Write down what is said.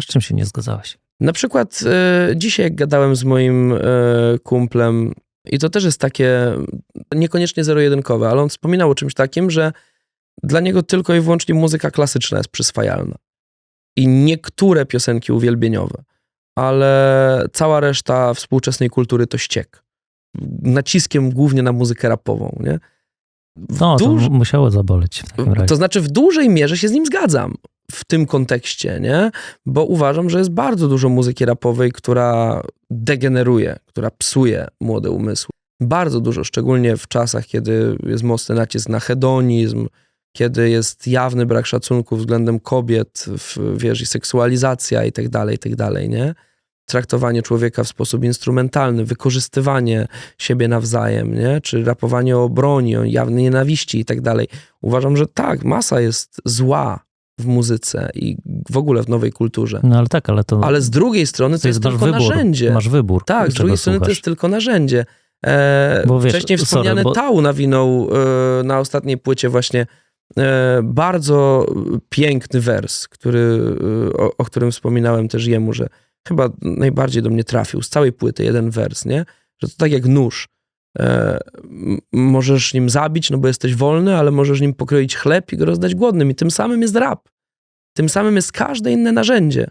Z czym się nie zgadzałeś? Na przykład e, dzisiaj, jak gadałem z moim e, kumplem, i to też jest takie niekoniecznie zero-jedynkowe, ale on wspominał o czymś takim, że dla niego tylko i wyłącznie muzyka klasyczna jest przyswajalna. I niektóre piosenki uwielbieniowe, ale cała reszta współczesnej kultury to ściek. Naciskiem głównie na muzykę rapową, nie? W No, to duż- musiało zaboleć w takim razie. to znaczy, w dużej mierze się z nim zgadzam w tym kontekście, nie? Bo uważam, że jest bardzo dużo muzyki rapowej, która degeneruje, która psuje młode umysły. Bardzo dużo, szczególnie w czasach, kiedy jest mocny nacisk na hedonizm, kiedy jest jawny brak szacunku względem kobiet, w, wiesz, i seksualizacja i tak dalej, i tak dalej, nie? Traktowanie człowieka w sposób instrumentalny, wykorzystywanie siebie nawzajem, nie? Czy rapowanie o broni, o jawnej nienawiści i tak dalej. Uważam, że tak, masa jest zła w muzyce i w ogóle w nowej kulturze. No ale tak, ale to, Ale z drugiej strony to jest masz tylko wybór. narzędzie. Masz wybór. Tak, z drugiej strony to słuchasz. jest tylko narzędzie. E, wiesz, wcześniej sorry, wspomniany bo- Tau nawinął e, na ostatniej płycie właśnie e, bardzo piękny wers, który, e, o, o którym wspominałem też jemu, że chyba najbardziej do mnie trafił z całej płyty, jeden wers, nie? Że to tak jak nóż. E, możesz nim zabić, no bo jesteś wolny, ale możesz nim pokroić chleb i go rozdać głodnym. I tym samym jest rap. Tym samym jest każde inne narzędzie.